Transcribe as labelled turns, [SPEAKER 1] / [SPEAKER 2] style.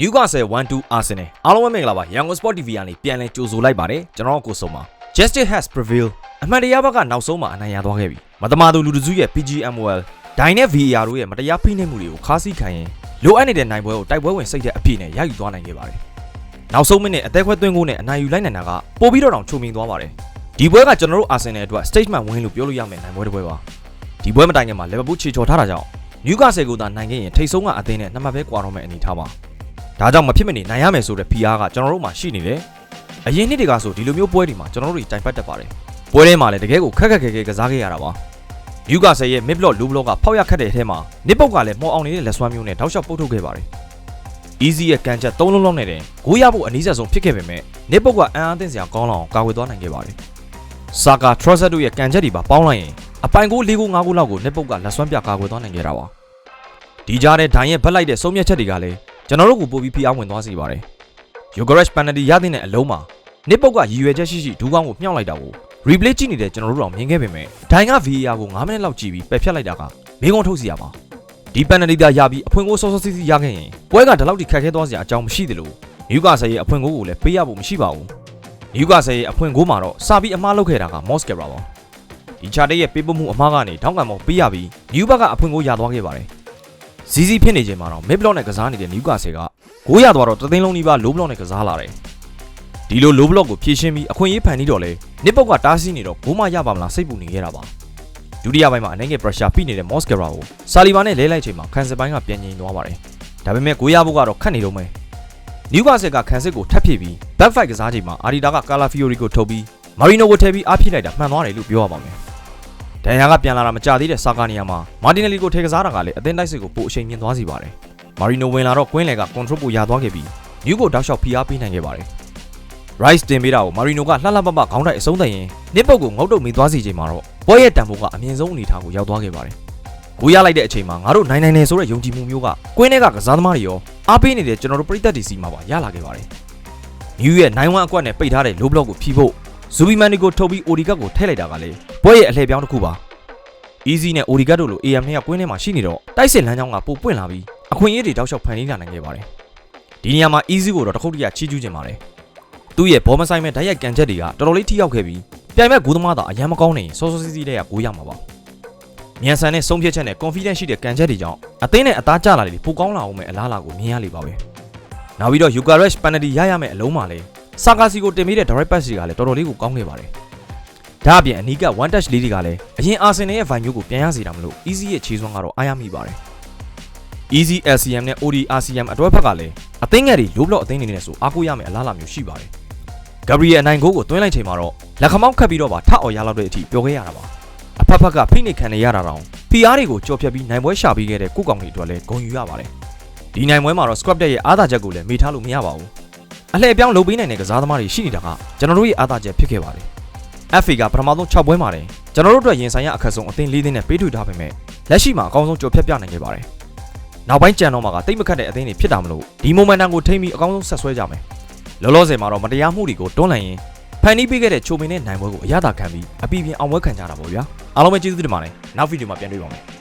[SPEAKER 1] နျူကာဆယ်1-2အာဆင်နယ်အားလုံးပဲမင်္ဂလာပါရန်ကုန် Sport TV ကနေပြန်လည်ကြိုဆိုလိုက်ပါတယ်ကျွန်တော်တို့ကိုစုံပါ Justice has prevailed အမှန်တရားဘက်ကနောက်ဆုံးမှာအနိုင်ရသွားခဲ့ပြီမတမာသူလူတစုရဲ့ PGMOL ဒိုင်နဲ့ VAR တို့ရဲ့မတရားဖိနှိပ်မှုတွေကိုခါးစည်းခံရင်လိုအပ်နေတဲ့နိုင်ပွဲကိုတိုက်ပွဲဝင်စိတ်တဲ့အပြည့်နဲ့ရယူသွားနိုင်ခဲ့ပါတယ်နောက်ဆုံးမိနစ်အသက်ခွဲသွင်းကိုနဲ့အနိုင်ယူလိုက်နိုင်တာကပိုပြီးတော့တောင်ချုံမြင်သွားပါတယ်ဒီပွဲကကျွန်တော်တို့အာဆင်နယ်အတွက် statement win လို့ပြောလို့ရမယ်နိုင်ပွဲတစ်ပွဲပါဒီပွဲမတိုင်ခင်မှာ Liverpool ချေချော်ထားတာကြောင့်နျူကာဆယ်ကိုသာနိုင်ခဲ့ရင်ထိတ်ဆုံးကအသင်းနဲ့နှစ်မှတ်ပဲကွာတော့မယ့်အနေထားပါ ဒါကြောင့်မဖြစ်မနေနိုင်ရမယ်ဆိုတဲ့ PR ကကျွန်တော်တို့မှာရှိနေတယ်။အရင်နှစ်တွေကဆိုဒီလိုမျိုးပွဲတွေမှာကျွန်တော်တို့တွေတိုင်ပတ်တတ်ပါတယ်။ပွဲထဲမှာလည်းတကယ်ကိုခက်ခက်ခဲခဲကစားခဲ့ရတာပါ။ယူကာဆယ်ရဲ့ mid block low block ကဖောက်ရခတ်တဲ့အထဲမှာနစ်ပုတ်ကလည်းမော်အောင်နေတဲ့လက်စွမ်းမျိုးနဲ့တောက်လျှောက်ပုတ်ထုတ်ခဲ့ပါတယ်။ Easy ရဲ့ကန်ချက်၃လုံးလုံးနဲ့တင်ဂိုးရဖို့အနည်းဆက်ဆုံးဖြစ်ခဲ့ပေမဲ့နစ်ပုတ်ကအံ့အားသင့်စရာကောင်းလောင်ကာဝယ်သွားနိုင်ခဲ့ပါတယ်။ Saka Trossard တို့ရဲ့ကန်ချက်တွေပါပေါင်းလိုက်ရင်အပိုင်ကို၄ဂိုး၅ဂိုးလောက်ကိုနစ်ပုတ်ကလက်စွမ်းပြကာကွယ်သွားနိုင်ခဲ့တာပါ။ဒီကြားထဲဒိုင်ရဲ့ဘက်လိုက်တဲ့ဆုံးဖြတ်ချက်တွေကလည်း ကျွန်တော်တို့ကိုပို့ပြီးဖိအားဝင်သွားစေပါတယ်။ Yogeresh penalty ရတဲ့အလုံးမှာနစ်ပုတ်ကရည်ရွယ်ချက်ရှိရှိဒူးကောင်းကိုမြှောက်လိုက်တာကို replay ကြည့်နေတဲ့ကျွန်တော်တို့တော့မြင်ခဲ့ပေမဲ့ဒိုင်က VAR ကို9မိနစ်လောက်ကြည့်ပြီးပယ်ဖြတ်လိုက်တာကမင်းကုန်းထုတ်စီရပါဒီ penalty သာရပြီးအဖွင့်ကိုစောစောစီးစီးရခဲ့ရင်ပွဲကဒီလောက်ထိခက်ခဲသွားစရာအကြောင်းမရှိသလိုနျူကာဆယ်ရဲ့အဖွင့်ကိုကိုလည်းပေးရဖို့မရှိပါဘူးနျူကာဆယ်ရဲ့အဖွင့်ကိုမှာတော့စာပြီးအမားလုပ်ခဲ့တာက Mosquera ပါဒီချာတဲ့ရဲ့ပေးပို့မှုအမားကနေထောင်းကန်မောပေးရပြီးနျူဘက်ကအဖွင့်ကိုရသွားခဲ့ပါတယ် ဇီဇီဖြစ်နေချိန်မှာတော့ mid block နဲ့ကစားနေတဲ့နျူကာဆယ်ကဂိုးရသွားတော့တသိန်းလုံးနီးပါး low block နဲ့ကစားလာတယ်။ဒီလို low block ကိုဖြည့်ရှင်းပြီးအခွင့်အရေးဖန်ပြီးတော့လေနစ်ပုတ်ကတားဆီးနေတော့ဂိုးမရပါမလားစိတ်ပူနေခဲ့တာပါ။ဒုတိယပိုင်းမှာအနေငယ် pressure ဖိနေတဲ့ Mosquera ကိုဆာလီဘာနဲ့လဲလိုက်ချိန်မှာခန်စစ်ပိုင်းကပြန်ငြိမ်သွားပါတယ်။ဒါပေမဲ့ဂိုးရဖို့ကတော့ခက်နေတော့မယ်။နျူကာဆယ်ကခန်စစ်ကိုထပ်ဖြည့်ပြီး back fight ကစားချိန်မှာအာရီတာကကာလာဖီယိုရီကိုထုတ်ပြီးမာရီနိုကိုထည့်ပြီးအားဖြည့်လိုက်တာမှန်သွားတယ်လို့ပြောရပါမယ်။ ဒန်ယာကပြန်လာတာမကြသေးတဲ့ဆာကာနီယာမှာမာတင်နယ်လီကိုထည့်ကစားတာကလည်းအသင်းတိုက်စစ်ကိုပိုအချိန်မြင့်သွားစေပါတယ်။မာရီနိုဝင်လာတော့ကွင်းလယ်က control ကိုရသွားခဲ့ပြီးနျူကိုတောက်လျှောက်ဖိအားပေးနိုင်ခဲ့ပါတယ်။ Rice တင်ပေးတာကိုမာရီနိုကလှလှပပခေါင်းတိုက်အဆုံးသက်ရင်နစ်ပုတ်ကိုငုတ်တုတ်မိသွားစီချိန်မှာတော့ပွဲရဲ့တန်ဖိုးကအမြင့်ဆုံးအနေအထားကိုရောက်သွားခဲ့ပါတယ်။ကိုရလိုက်တဲ့အချိန်မှာငါတို့နိုင်နိုင်နေဆိုတဲ့ယုံကြည်မှုမျိုးကကွင်းထဲကကစားသမားတွေရောအားပေးနေတဲ့ကျွန်တော်တို့ပြည်သက်တွေစီမှာပါရလာခဲ့ပါတယ်။နျူရဲ့နိုင်ဝမ်အကွက်နဲ့ပိတ်ထားတဲ့ low block ကိုဖြီးဖို့ ဇူဘီမန်နီကိုထုတ်ပြီးအိုဒီကတ်ကိုထည့်လိုက်တာကလေပွဲရဲ့အလှည့်ပြောင်းတစ်ခုပါ။ Easy နဲ့ OD ကတ်တို့လို AM နဲ့ကကွင်းထဲမှာရှိနေတော့တိုက်စစ်လမ်းကြောင်းကပိုပွင့်လာပြီးအခွင့်အရေးတွေတောက်လျှောက်ဖန်တီးလာနိုင်ခဲ့ပါတယ်။ဒီနေရာမှာ Easy ကိုတော့တစ်ခုတည်းကချီးကျူးခြင်းပါတယ်။သူ့ရဲ့ဘောမဆိုင်မဲ့ဓာတ်ရိုက်ကန်ချက်တွေကတော်တော်လေးထိရောက်ခဲ့ပြီးပြိုင်မဲ့ဂိုးသမားသာအရန်မကောင်းနေရင်စောစောစီးစီးလေးကဂိုးရမှာပါ။မြန်ဆန်တဲ့ဆုံးဖြတ်ချက်နဲ့ confidence ရှိတဲ့ကန်ချက်တွေကြောင့်အသင်းနဲ့အသားကျလာတယ်ပိုကောင်းလာအောင်မဲ့အလားအလာကိုမြင်ရလိမ့်ပါပဲ။နောက်ပြီးတော့ Yukaresh penalty ရရမယ့်အလုံးမှာလဲ စာကာစီကိုတင်ပေးတဲ့ direct pass တွေကလည်းတော်တော်လေးကိုကောင်းခဲ့ပါတယ်။ဒါအပြင်အနီးက one touch လေးတွေကလည်းအရင်အာဆင်နယ်ရဲ့ vibe မျိုးကိုပြန်ရစေတာမလို့ easy ရဲ့ခြေစွမ်းကတော့အားရမိပါတယ်။ easy LCM နဲ့ OD RCM အတွဲဖက်ကလည်းအသင်းငယ်တွေ low block အသင်းတွေနဲ့ဆိုအားကိုးရမယ့်အလားအလာမျိုးရှိပါတယ်။ Gabriel အနိုင်ဂိုးကိုသွင်းလိုက်ချိန်မှာတော့လက်ခမောက်ခတ်ပြီးတော့ပါထအော်ရလောက်တဲ့အထိပျော်ခဲ့ရတာပါ။အဖက်ဖက်ကဖိနှိပ်ခံနေရတာတောင် PR တွေကိုကြော်ဖြတ်ပြီးနိုင်ပွဲရှာပေးခဲ့တဲ့ကိုကောင်တွေအတွက်လည်းဂုဏ်ယူရပါတယ်။ဒီနိုင်ပွဲမှာတော့ Scrap ရဲ့အားသာချက်ကိုလည်းမေ့ထားလို့မရပါဘူး။ အလှည့်အပြောင်းလုပ်ပေးနိုင်တဲ့ကစားသမားတွေရှိနေတာကကျွန်တော်တို့ရဲ့အားသာချက်ဖြစ်ခဲ့ပါတယ်။ FA ကပထမဆုံး6ပွဲမှာတယ်ကျွန်တော်တို့အတွက်ရင်ဆိုင်ရအခက်ဆုံးအသင်း၄သင်းနဲ့ပေးထွေထားပေမဲ့လက်ရှိမှာအကောင်းဆုံးကြော်ဖြတ်ပြနိုင်ခဲ့ပါတယ်။နောက်ပိုင်းကြံတော့မှာကတိတ်မခတ်တဲ့အသင်းတွေဖြစ်တာမလို့ဒီ momentum ကိုထိမ့်ပြီးအကောင်းဆုံးဆက်ဆွဲကြမယ်။လောလောဆယ်မှာတော့မတရားမှုတွေကိုတွန်းလှန်ရင်ဖန်တီးပေးခဲ့တဲ့ချိုမင်းနဲ့နိုင်ပွဲကိုအရသာခံပြီးအပီပြင်အောင်ပွဲခံကြတာပေါ့ဗျာ။အားလုံးပဲကျေးဇူးတင်ပါတယ်။နောက်ဗီဒီယိုမှာပြန်တွေ့ပါမယ်။